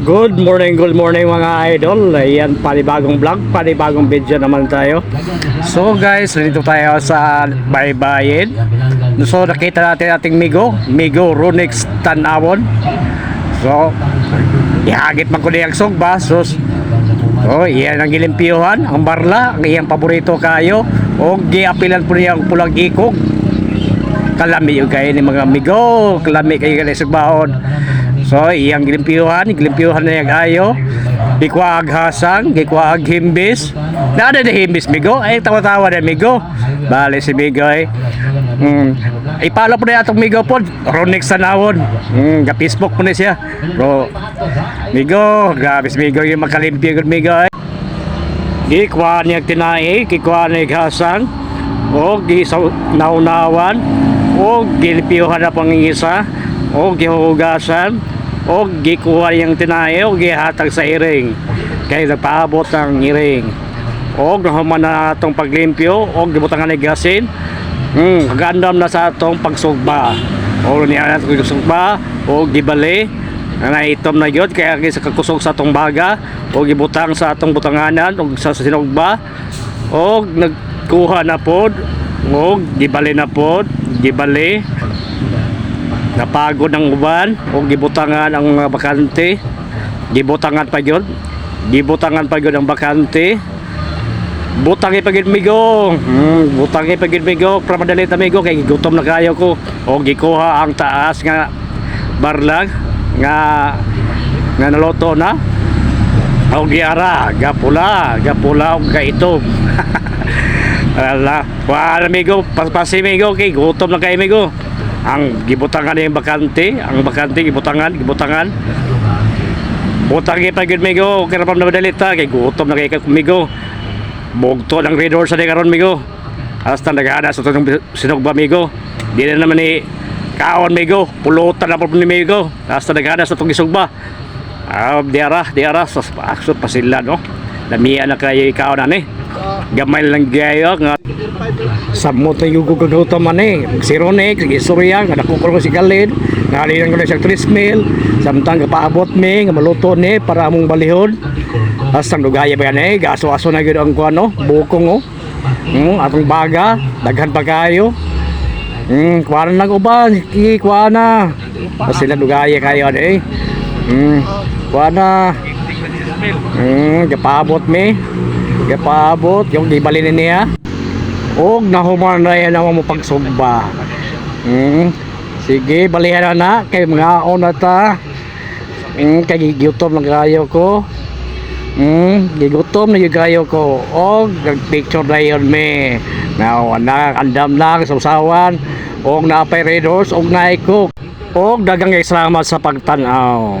Good morning, good morning mga idol. Ayan, panibagong vlog, panibagong video naman tayo. So guys, dito tayo sa Baybayin. So nakita natin ating Migo, Migo Runix Tanawon. So, ihagit man ko niyang sugba. So, oh, iyan ang gilimpiyuhan, ang barla, ang iyang paborito kayo. O giapilan po niya ang pulang ikog. Kalami yung kayo ni mga Migo, kalami kayo kayo sugbaon. So, iyang gilimpiyuhan, gilimpiyuhan na yung ayo. Gikwaag hasang, gikwaag himbis. Nada na himbis, Migo. Ay, tawa-tawa na, Migo. Bale si Migo, eh. Mm. Ipalo po na itong Migo po. Ronix Sanawon. Mm, ga Facebook po na siya. Bro, Migo, grabe si Migo yung makalimpyo ko, Migo, eh. Gikwa niya tinai, gikwa niya hasang. O, gisaw naunawan. O, gilipiyuhan na pangingisa. O, gihugasan o gikuha yung tinae o gihatag sa iring. Kaya nagpaabot ng iring. O nahuman na itong paglimpyo o gibutangan ng gasin mm, kagandam na sa itong pagsugba. O niya na itong sugba o gibali. Na itom na yun kaya sa kakusog sa itong baga o gibutang sa itong butanganan o sa sinugba. O nagkuha na pod o gibali na pod gibali napagod ang uban o gibutangan ang mga bakante. Gibutangan pa yun. Gibutangan pa yun ang bakante. Butangi pa yun migo. Butangi pa yun migo. Para madali ta migo kay gutom na kayo ko. O gikuha ang taas nga barlag nga nga naloto na. O giara gapula gapula o gaitom. Ala, wala migo, paspasi migo. Kay gutom na kayo migo ang gibutangan yung bakante ang bakante gibutangan gibutangan. Butang pa gyud migo. Kaya pa na madalita kay gutom na kay migo. Bugto ng red horse sa karon migo. Hasta naghana sa tutong sinugba migo. Di na naman ni kaon migo. Pulutan na po ni migo. Hasta naghana sa tutong isugba. Ah diara diara sa aksot pa sila no? Lamiya na kayo ikaw na ni gamay lang gayo nga Samot na yung gugugutom man eh. Si Ronex, Surya, nga nakukul ko si Galid. Ngalinan ko na siya 3 mil. Samtang kapaabot mi, nga maluto ni para among balihon. Hasta ang lugaya yan eh. Gaso-aso na yun ang kuano, bukong oh. Mm, atong baga, daghan pa kayo. Mm, kuwanan lang uban, ki kuwana. Sila lugaya kayo eh. Mm, kuwana. Mm, kapaabot mi. Kapaabot, yung gibalin niya. Og nahuman na yan mo pagsugba. Mm. Sige, balihan na na. Kay mga ona ta. Mm, kay gigutom lang kayo ko. Mm, gigutom na yung kayo ko. Og nagpicture na yun me. Now, anak, andam lang sa usawan. Og red horse, og naikok. Og dagang salamat sa pagtanaw.